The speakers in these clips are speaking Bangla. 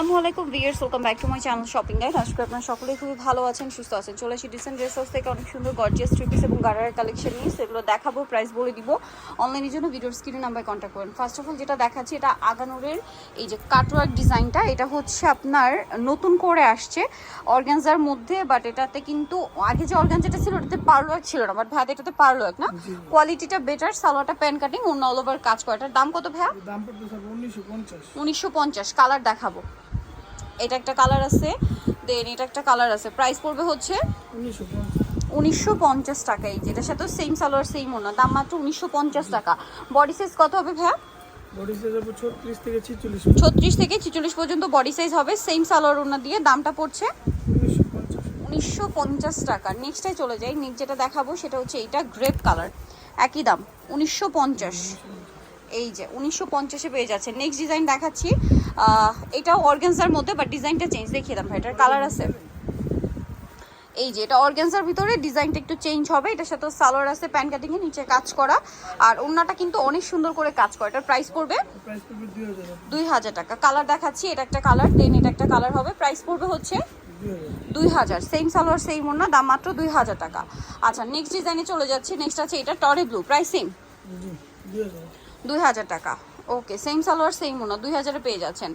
আসসালামু আলাইকুম viewers welcome back to my channel shopping guide আজকে আপনারা সকলেই খুবই ভালো আছেন সুস্থ আছেন। চলে আসি ডিসেন্ট ড্রেস হাউস থেকে অনেক সুন্দর গর্জিয়াস থ্রি পিস এবং গাড়ার কালেকশন নিয়ে। সেগুলো দেখাবো প্রাইস বলে দিব। অনলাইনের জন্য ভিডিওর স্ক্রিনে নাম্বার কন্ট্যাক্ট করুন। ফার্স্ট অফ অল যেটা দেখাচ্ছি এটা আগানোরের এই যে কাটওয়ার্ক ডিজাইনটা এটা হচ্ছে আপনার নতুন করে আসছে অর্গানজার মধ্যে বাট এটাতে কিন্তু আগে যে অর্গানজাটা ছিল ওটাতে পার্লোয়াক ছিল না। বাট ভাই এটাতে পার্লোয়াক না? কোয়ালিটিটা বেটার সালোয়ারটা প্যান কাটিং অন্য অল ওভার কাজ করে। এটার দাম কত ভাইয়া? উনিশশো পঞ্চাশ। কালার দেখাবো। এটা একটা কালার আছে দেন এটা একটা কালার আছে। প্রাইস পড়বে হচ্ছে উনিশশো পঞ্চাশ টাকা এই যেটার সাথে সেম সালোয়ার সেম ওনা দাম মাত্র উনিশশো পঞ্চাশ টাকা। বডি সাইজ কত হবে ভাইয়া? হবে ছত্রিশ থেকে ছিচল্লিশ পর্যন্ত। বডি সাইজ হবে সেম সালোয়ার ওনা দিয়ে দামটা পড়ছে উনিশশো পঞ্চাশ। টাকা। নেক্সটে চলে যাই নেক্সট যেটা দেখাবো সেটা হচ্ছে এইটা গ্রেপ কালার একই দাম উনিশশো পঞ্চাশ। এই যে উনিশশো পঞ্চাশে পেয়ে যাচ্ছে। নেক্সট ডিজাইন দেখাচ্ছি এটাও অর্গেন্সার মধ্যে বাট ডিজাইনটা চেঞ্জ দেখিয়ে দাম ভাই এটার কালার আছে। এই যে এটা অর্গেন্সার ভিতরে ডিজাইনটা একটু চেঞ্জ হবে এটার সাথে সালোয়ার আছে প্যান কাটিং নিচে কাজ করা। আর ওন্নাটা কিন্তু অনেক সুন্দর করে কাজ করা এটার প্রাইস পড়বে দুই হাজার টাকা। কালার দেখাচ্ছি এটা একটা কালার দেন এটা একটা কালার হবে প্রাইস পড়বে হচ্ছে দুই হাজার। সেম সালোয়ার সেম ওন্না দাম মাত্র দুই হাজার টাকা। আচ্ছা নেক্সট ডিজাইনে চলে যাচ্ছি নেক্সট আছে এটা টরে ব্লু প্রাইস সেম দুই হাজার টাকা। ওকে সেম সালোয়ার সেম ওনা দুই হাজারে পেয়ে যাচ্ছেন।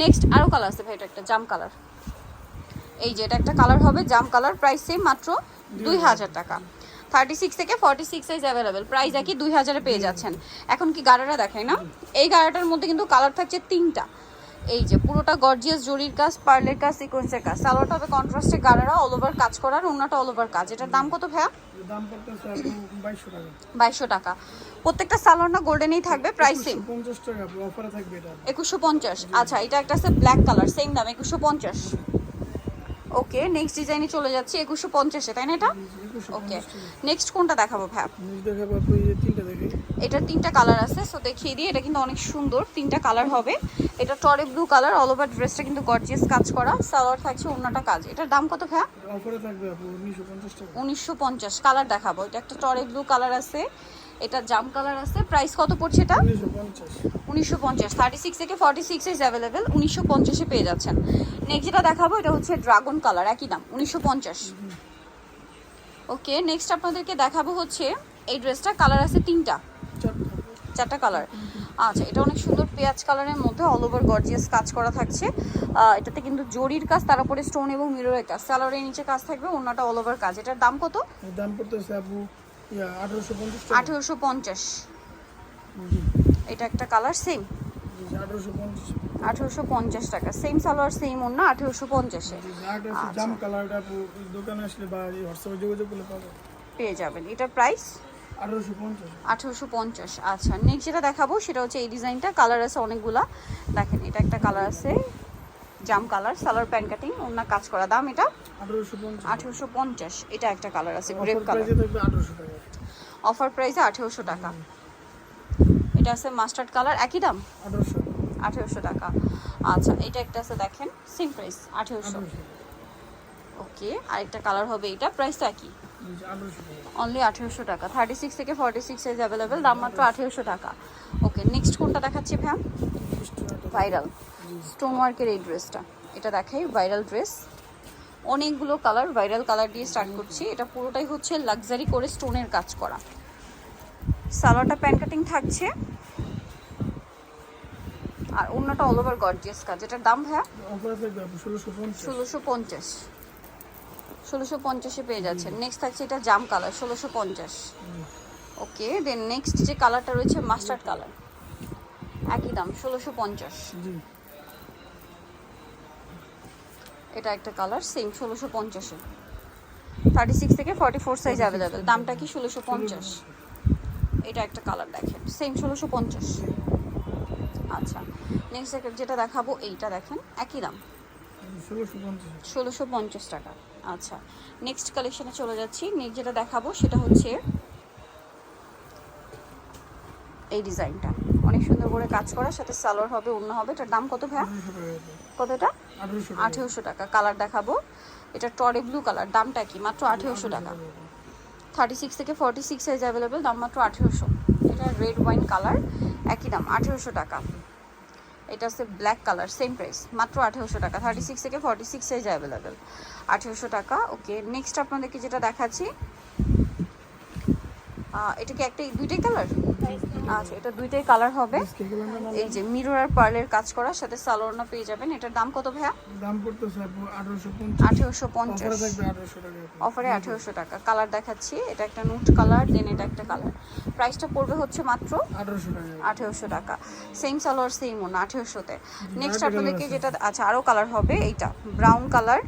নেক্সট আরও কালার আছে ভাই, এটা একটা জাম কালার এই যে এটা একটা কালার হবে, জাম কালার প্রাইস সেম মাত্র দুই হাজার টাকা। থার্টি সিক্স থেকে forty six size available price একই দুই হাজারে পেয়ে যাচ্ছেন। এখন কি গাড়াটা দেখাই না? এই গাড়াটার মধ্যে কিন্তু কালার থাকছে তিনটা। এই যে পুরোটা গর্জিয়াস জরির কাজ পার্লের কাজ সিকোয়েন্সের কাজ। সালোয়ারটা হবে কন্ট্রাস্টে গাড়ারা অল ওভার কাজ করার অন্যটা অল ওভার কাজ। এটার দাম কত ভাইয়া? দাম পড়তে স্যার বাইশশো টাকা। প্রত্যেকটা সালোয়ার না গোল্ডেনই থাকবে প্রাইস সেম টাকা অফারে থাকবে এটা। একুশশো পঞ্চাশ। আচ্ছা এটা একটা আছে ব্ল্যাক কালার সেম দাম একুশশো পঞ্চাশ। ওকে নেক্সট ডিজাইনে চলে যাচ্ছি একুশশো পঞ্চাশে তাই না এটা? ওকে নেক্সট কোনটা দেখাবো ভ্যাপ এটার তিনটা কালার আছে সো দেখিয়ে দিই এটা কিন্তু অনেক সুন্দর তিনটা কালার হবে। এটা টরে ব্লু কালার অল ওভার ড্রেসটা কিন্তু গর্জিয়াস কাজ করা সালোয়ার থাকছে অন্যটা কাজ। এটার দাম কত ভ্যা অফারে থাকবে আপনি উনিশশো পঞ্চাশ টাকা। উনিশশো পঞ্চাশ কালার দেখাবো। এটা একটা টরে ব্লু কালার আছে এটা জাম কালার আছে। প্রাইস কত পড়ছে এটা? উনিশশো পঞ্চাশ। থার্টি সিক্স থেকে ফর্টি সিক্স ইজ অ্যাভেলেবেল উনিশশো পঞ্চাশে পেয়ে যাচ্ছেন। নেক্সট যেটা দেখাবো এটা হচ্ছে ড্রাগন কালার একই দাম উনিশশো পঞ্চাশ। ওকে নেক্সট আপনাদেরকে দেখাবো হচ্ছে এই ড্রেসটা কালার আছে তিনটা। চারটা কালার আচ্ছা এটা অনেক সুন্দর পেঁয়াজ কালারের মধ্যে অল ওভার গর্জিয়াস কাজ করা থাকছে। এটাতে কিন্তু জরির কাজ তার উপরে স্টোন এবং মিররের কাজ। স্যালোয়ারের নিচে কাজ থাকবে অন্যটা অল ওভার কাজ। এটার দাম কত? দাম পড়তেছে আপু ইয়া আঠারোশো পঞ্চাশ এটা একটা কালার সেম আঠারোশো পঞ্চাশ। টাকা। সেম সালোয়ার সেম অন্য আঠেরোশো পঞ্চাশে। আঠারোশো জাম কালারটা দোকানে আসলে বা হোয়াটসঅ্যাপে যোগাযোগ করলে পাবে পেয়ে যাবেন। এটার প্রাইস আঠেরোশো পঞ্চাশ। আচ্ছা নেক্সট যেটা দেখাবো সেটা হচ্ছে এই ডিজাইনটা কালার আছে অনেকগুলা। দেখেন এটা একটা কালার আছে। জাম কালার সালোয়ার প্যান্ট কাটিং অন্য কাজ করা। দাম এটা আঠারোশো পঞ্চাশ। এটা একটা কালার আছে গ্রেপ অফার কালার। অফার প্রাইসে আঠেরোশো টাকা। এটা আছে মাস্টার্ড কালার একই দাম? আঠারোশো। টাকা। আচ্ছা এটা একটা আছে দেখেন সেম প্রাইস আঠেরোশো। ওকে আরেকটা কালার হবে এটা প্রাইস তো একই। অনলি আঠেরোশো টাকা। থার্টি সিক্স থেকে ফর্টি সিক্স সাইজ অ্যাভেলেবেল দাম মাত্র আঠেরোশো টাকা। ওকে নেক্সট কোনটা দেখাচ্ছি ভ্যাম ভাইরাল স্টোন ওয়ার্কের এই ড্রেসটা এটা দেখাই ভাইরাল ড্রেস অনেকগুলো কালার ভাইরাল কালার দিয়ে স্টার্ট করছি। এটা পুরোটাই হচ্ছে লাক্সারি করে স্টোনের কাজ করা। সালোয়ারটা প্যান কাটিং থাকছে। আর অন্যটা অল ওভার গর্জিয়াস কাজ। এটার দাম ভাইয়া? ষোলোশো পঞ্চাশ। ষোলোশো পঞ্চাশে পেয়ে যাচ্ছেন। নেক্সট থাকছে এটা জাম কালার ষোলোশো পঞ্চাশ। ওকে দেন নেক্সট যে কালারটা রয়েছে মাস্টার্ড কালার একই দাম ষোলোশো পঞ্চাশ। এটা একটা কালার সেম ষোলোশো পঞ্চাশে। থার্টি সিক্স থেকে ফর্টি ফোর সাইজ অ্যাভেলেবেল দামটা কি ষোলোশো পঞ্চাশ? এটা একটা কালার দেখেন সেম ষোলোশো পঞ্চাশ। আচ্ছা নেক্সট যেটা দেখাবো এইটা দেখেন একই দাম। ষোলোশো পঞ্চাশ। ষোলোশো পঞ্চাশ টাকা। আচ্ছা নেক্সট কালেকশনে চলে যাচ্ছি। নেক্সট যেটা দেখাবো সেটা হচ্ছে এই ডিজাইনটা অনেক সুন্দর করে কাজ করা সাথে সালোয়ার হবে অন্য হবে। এটার দাম কত ভাইয়া? কত এটা? আঠেরোশো টাকা। কালার দেখাবো। এটা টরে ব্লু কালার দামটা কি? মাত্র আঠেরোশো টাকা। থার্টি সিক্স থেকে ফর্টি সিক্স সাইজ অ্যাভেলেবেল দাম মাত্র আঠেরোশো। এটা রেড ওয়াইন কালার একই দাম আঠেরোশো টাকা। এটা হচ্ছে ব্ল্যাক কালার সেম প্রাইস মাত্র আঠেরোশো টাকা। থার্টি সিক্স থেকে ফর্টি সিক্স সাইজ অ্যাভেলেবেল আঠেরোশো টাকা ওকে নেক্সট আপনাদেরকে যেটা দেখাচ্ছি এটা কি একটা দুইটাই কালার আচ্ছা এটা দুইটাই কালার হবে। এই যে মিরর আর পার্লের কাজ করা সাথে সালোয়ারনা পেয়ে যাবেন। এটার দাম কত ভাইয়া? দাম আঠেরোশো অফারে পঞ্চাশ। থাকবে আঠারোশো টাকা কালার দেখাচ্ছি। এটা একটা নুট কালার দেন এটা একটা কালার প্রাইসটা পড়বে হচ্ছে মাত্র আঠারোশো টাকা। আঠেরোশো টাকা। সেম সালোয়ার সেম ওনা আঠেরোশোতে। নেক্সট আরেকটা আপনাদেরকে যেটা আচ্ছা আরও কালার হবে। এইটা ব্রাউন কালার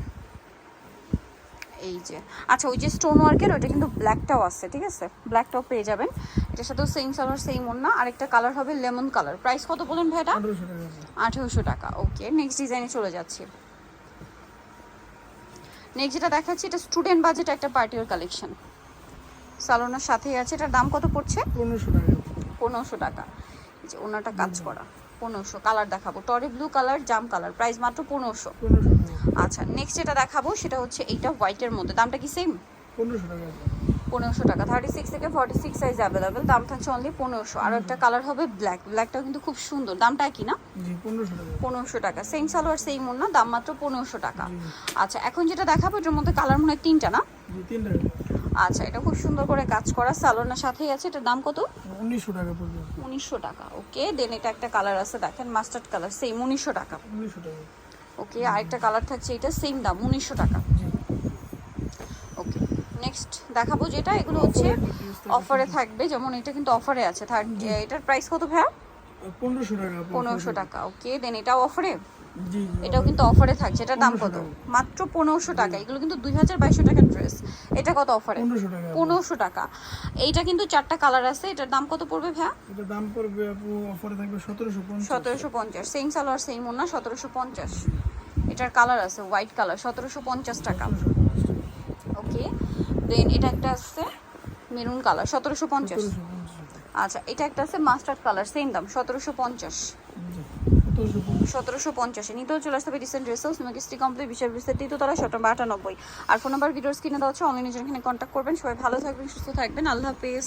এই যে আচ্ছা ওই যে স্টোন ওয়ার্কের ওইটা কিন্তু ব্ল্যাকটাও আছে ঠিক আছে? ব্ল্যাকটাও পেয়ে যাবেন। এটার সাথেও সেম সালোয়ার সেম ওনা আরেকটা কালার হবে লেমন কালার প্রাইস কত বলেন ভাই এটা? আঠারোশো টাকা। ওকে নেক্সট ডিজাইনে চলে যাচ্ছি। নেক্সট যেটা দেখাচ্ছি এটা স্টুডেন্ট বাজেট একটা পার্টির কালেকশন সালোনার সাথেই আছে। এটার দাম কত পড়ছে? পনেরোশো টাকা। পনেরোশো টাকা। এই যে ওনাটা কাজ করা। পনেরোশো কালার দেখাবো। টরি ব্লু কালার জাম কালার। প্রাইস মাত্র পনেরোশো। আচ্ছা নেক্সট যেটা দেখাবো সেটা হচ্ছে এইটা হোয়াইটের মধ্যে। দামটা কি সেম পনেরোশো টাকা। পনেরোশো টাকা। থার্টি সিক্স থেকে ফর্টি সিক্স সাইজ অ্যাভেলেবেল দাম থাকছে অনলি পনেরোশো। আর একটা কালার হবে ব্ল্যাক ব্ল্যাকটাও কিন্তু খুব সুন্দর। দামটা কি না? পনেরোশো টাকা। সেম সালোয়ার সেম না দাম মাত্র পনেরোশো টাকা। আচ্ছা এখন যেটা দেখাবো এটার মধ্যে কালার মনে হয় তিনটা না? আচ্ছা এটা খুব সুন্দর করে কাজ করা সালোয়ার সাথেই আছে। এটার দাম কত? উনিশশো টাকা পড়বে। উনিশশো টাকা ওকে। দেন এটা একটা কালার আছে দেখেন মাস্টার্ড কালার সেম উনিশশো টাকা। উনিশশো টাকা। ওকে আরেকটা কালার থাকছে এটা সেম দাম উনিশশো টাকা। ওকে নেক্সট দেখাবো যেটা এগুলো হচ্ছে অফারে থাকবে যেমন এটা কিন্তু অফারে আছে। থার্ড এটার প্রাইস কত ভাইয়া? পনেরোশো টাকা। পনেরোশো টাকা। ওকে। দেন এটাও অফারে এটাও কিন্তু অফারে থাকছে। এটার দাম কত? মাত্র পনেরোশো টাকা। এগুলো কিন্তু দুই হাজার বাইশশো টাকার ড্রেস এটা কত অফারে পনেরোশো টাকা। এইটা কিন্তু চারটা কালার আছে। এটার দাম কত পড়বে ভাইয়া? এটা দাম পড়বে আপু অফারে থাকবে সতেরোশো পঞ্চাশ। সতেরোশো পঞ্চাশ। সেম সালোয়ার সেম ওনা সতেরোশো পঞ্চাশ। এটার কালার আছে হোয়াইট কালার সতেরোশো পঞ্চাশ টাকা। ওকে দেন এটা একটা আছে মেরুন কালার সতেরোশো পঞ্চাশ। আচ্ছা এটা একটা আছে মাস্টার্ড কালার সেম দাম সতেরোশো পঞ্চাশ। সতেরোশো পঞ্চাশ। নিতেও চলে আসতে হবে রিসেন্ট ড্রেসেও সিমাকি স্টি কমপ্লিট বিশাল বিস্তার তৃতীয়তলা সতেরো আটানব্বই। আর ফোন নাম্বার ভিডিওস কিনে দেওয়া হচ্ছে অনলাইনে যেখানে কন্ট্যাক্ট করবেন। সবাই ভালো থাকবেন, সুস্থ থাকবেন। আল্লাহ হাফিজ।